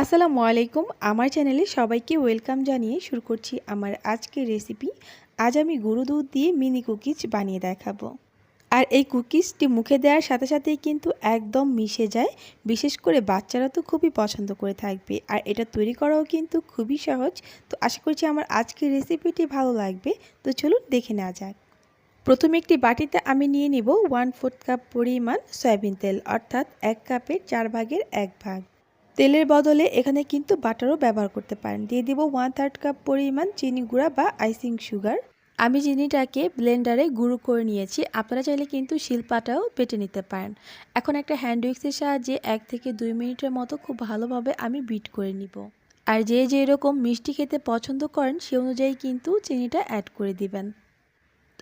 আসসালামু আলাইকুম। আমার চ্যানেলে সবাইকে ওয়েলকাম জানিয়ে শুরু করছি আমার আজকের রেসিপি। আজ আমি গরু দুধ দিয়ে মিনি কুকিজ বানিয়ে দেখাবো। আর এই কুকিজটি মুখে দেওয়ার সাথে সাথেই কিন্তু একদম মিশে যায়। বিশেষ করে বাচ্চারা তো খুবই পছন্দ করে থাকবে। আর এটা তৈরি করাও কিন্তু খুবই সহজ। তো আশা করছি আমার আজকের রেসিপিটি ভালো লাগবে। তো চলুন দেখে নেওয়া যাক। প্রথমে একটি বাটিতে আমি নিয়ে নিব ওয়ান ফোর্থ কাপ পরিমাণ সয়াবিন তেল, অর্থাৎ এক কাপের চার ভাগের এক ভাগ। তেলের বদলে এখানে কিন্তু বাটারও ব্যবহার করতে পারেন। দিয়ে দিব ওয়ান থার্ড কাপ পরিমাণ চিনি গুঁড়া বা আইসিং সুগার আমি চিনিটাকে ব্লেন্ডারে গুঁড়ো করে নিয়েছি। আপনারা চাইলে কিন্তু শিলপাটাও পেটে নিতে পারেন। এখন একটা হ্যান্ড উইক্সের সাহায্যে এক থেকে দুই মিনিটের মতো খুব ভালোভাবে আমি বিট করে নিব। আর যে যে এরকম মিষ্টি খেতে পছন্দ করেন, সে অনুযায়ী কিন্তু চিনিটা অ্যাড করে দিবেন।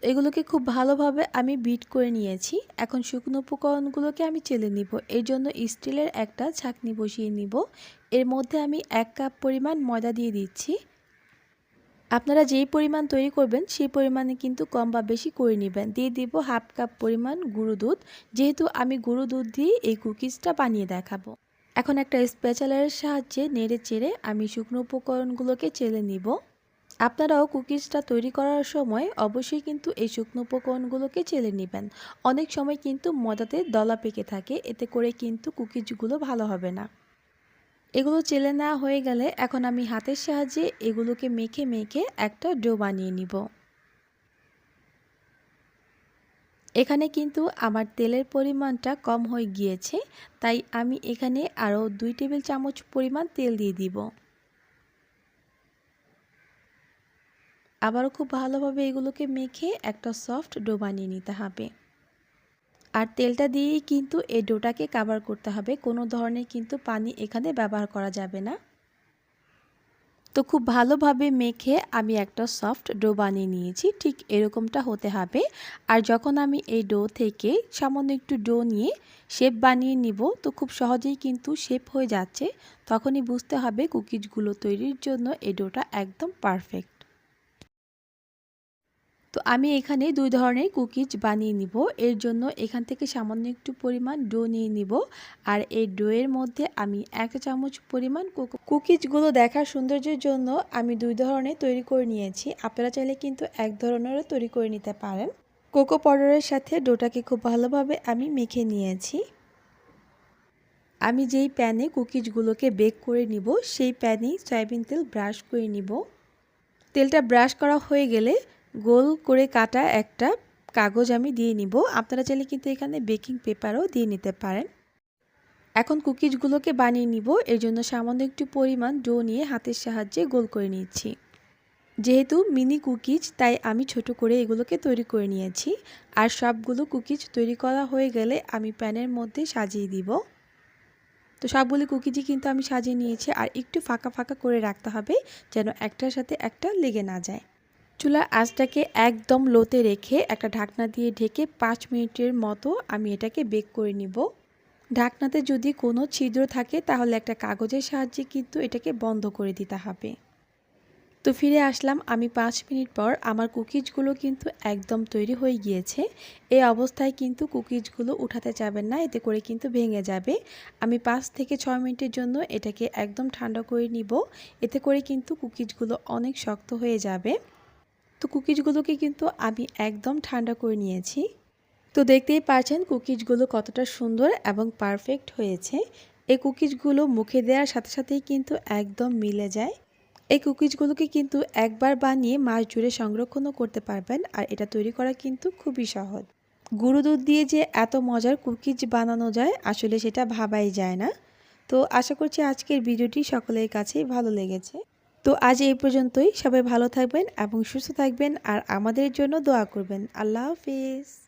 এগুলোকে খুব ভালোভাবে আমি বিট করে নিয়েছি। এখন শুকনো উপকরণগুলোকে আমি চেলে নিব। এর জন্য স্টিলের একটা ছাকনি বসিয়ে নিব। এর মধ্যে আমি এক কাপ পরিমাণ ময়দা দিয়ে দিচ্ছি। আপনারা যেই পরিমাণ তৈরি করবেন, সেই পরিমাণে কিন্তু কম বা বেশি করে নেবেন। দিয়ে দিব হাফ কাপ পরিমাণ গুঁড়ো দুধ। যেহেতু আমি গুঁড়ো দুধ দিয়ে এই কুকিজটা বানিয়ে দেখাবো। এখন একটা স্পেশালের সাহায্যে নেড়ে চেড়ে আমি শুকনো উপকরণগুলোকে চেলে নিব। আপনারাও কুকিজটা তৈরি করার সময় অবশ্যই কিন্তু এই শুকনো উপকরণগুলোকে চেলে নেবেন। অনেক সময় কিন্তু ময়দাতে দলা পেকে থাকে, এতে করে কিন্তু কুকিজগুলো ভালো হবে না। এগুলো চেলে নেওয়া হয়ে গেলে এখন আমি হাতের সাহায্যে এগুলোকে মেখে মেখে একটা ডো বানিয়ে নিব। এখানে কিন্তু আমার তেলের পরিমাণটা কম হয়ে গিয়েছে, তাই আমি এখানে আরও দুই টেবিল চামচ পরিমাণ তেল দিয়ে দিব। আবারও খুব ভালোভাবে এগুলোকে মেখে একটা সফট ডো বানিয়ে নিতে হবে। আর তেলটা দিয়েই কিন্তু এই ডোটাকে কাভার করতে হবে। কোনো ধরনের কিন্তু পানি এখানে ব্যবহার করা যাবে না। তো খুব ভালোভাবে মেখে আমি একটা সফট ডো বানিয়ে নিয়েছি। ঠিক এরকমটা হতে হবে। আর যখন আমি এই ডো থেকে সামান্য একটু ডো নিয়ে শেপ বানিয়ে নিব, তো খুব সহজেই কিন্তু শেপ হয়ে যাচ্ছে। তখনই বুঝতে হবে কুকিজগুলো তৈরির জন্য এই ডোটা একদম পারফেক্ট তো আমি এখানে দুই ধরনের কুকিজ বানিয়ে নিব। এর জন্য এখান থেকে সামান্য একটু পরিমাণ ডো নিয়ে নিব। আর এই ডোয়ের মধ্যে আমি এক চামচ পরিমাণ কুকিজগুলো দেখার সৌন্দর্যের জন্য আমি দুই ধরনের তৈরি করে নিয়েছি। আপনারা চাইলে কিন্তু এক ধরনেরও তৈরি করে নিতে পারেন। কোকো পাউডারের সাথে ডোটাকে খুব ভালোভাবে আমি মেখে নিয়েছি। আমি যেই প্যানে কুকিজগুলোকে বেক করে নিব, সেই প্যানেই সয়াবিন তেল ব্রাশ করে নিব। তেলটা ব্রাশ করা হয়ে গেলে গোল করে কাটা একটা কাগজ আমি দিয়ে নিব। আপনারা চাইলে কিন্তু এখানে বেকিং পেপারও দিয়ে নিতে পারেন। এখন কুকিজগুলোকে বানিয়ে নিব। এর জন্য সামান্য একটু পরিমাণ ডো নিয়ে হাতের সাহায্যে গোল করে নিচ্ছি যেহেতু মিনি কুকিজ, তাই আমি ছোট করে এগুলোকে তৈরি করে নিয়েছি। আর সবগুলো কুকিজ তৈরি করা হয়ে গেলে আমি প্যানের মধ্যে সাজিয়ে দিব। তো সবগুলি কুকিজই কিন্তু আমি সাজিয়ে নিয়েছি। আর একটু ফাঁকা ফাঁকা করে রাখতে হবে, যেন একটার সাথে একটা লেগে না যায়। চুলার আঁচটাকে একদম লোতে রেখে একটা ঢাকনা দিয়ে ঢেকে পাঁচ মিনিটের মতো আমি এটাকে বেক করে নিব। ঢাকনাতে যদি কোনো ছিদ্র থাকে তাহলে একটা কাগজের সাহায্যে কিন্তু এটাকে বন্ধ করে দিতে হবে। তো ফিরে আসলাম আমি পাঁচ মিনিট পর আমার কুকিজগুলো কিন্তু একদম তৈরি হয়ে গিয়েছে। এই অবস্থায় কিন্তু কুকিজগুলো উঠাতে যাবেন না, এতে করে কিন্তু ভেঙে যাবে। আমি পাঁচ থেকে ছয় মিনিটের জন্য এটাকে একদম ঠান্ডা করে নিব, এতে করে কিন্তু কুকিজগুলো অনেক শক্ত হয়ে যাবে। তো কুকিজগুলোকে কিন্তু আমি একদম ঠান্ডা করে নিয়েছি। তো দেখতেই পাচ্ছেন কুকিজগুলো কতটা সুন্দর এবং পারফেক্ট হয়েছে। এই কুকিজগুলো মুখে দেওয়ার সাথে সাথেই কিন্তু একদম মিলে যায়। এই কুকিজগুলোকে কিন্তু একবার বানিয়ে মাস জুড়ে সংরক্ষণও করতে পারবেন আর এটা তৈরি করা কিন্তু খুবই সহজ। গুঁড়ো দুধ দিয়ে যে এত মজার কুকিজ বানানো যায়, আসলে সেটা ভাবাই যায় না। তো আশা করছি আজকের ভিডিওটি সকলের কাছেই ভালো লেগেছে। তো আজ এই পর্যন্তই। সবাই ভালো থাকবেন এবং সুস্থ থাকবেন আর আমাদের জন্য দোয়া করবেন। আল্লাহ হাফিজ।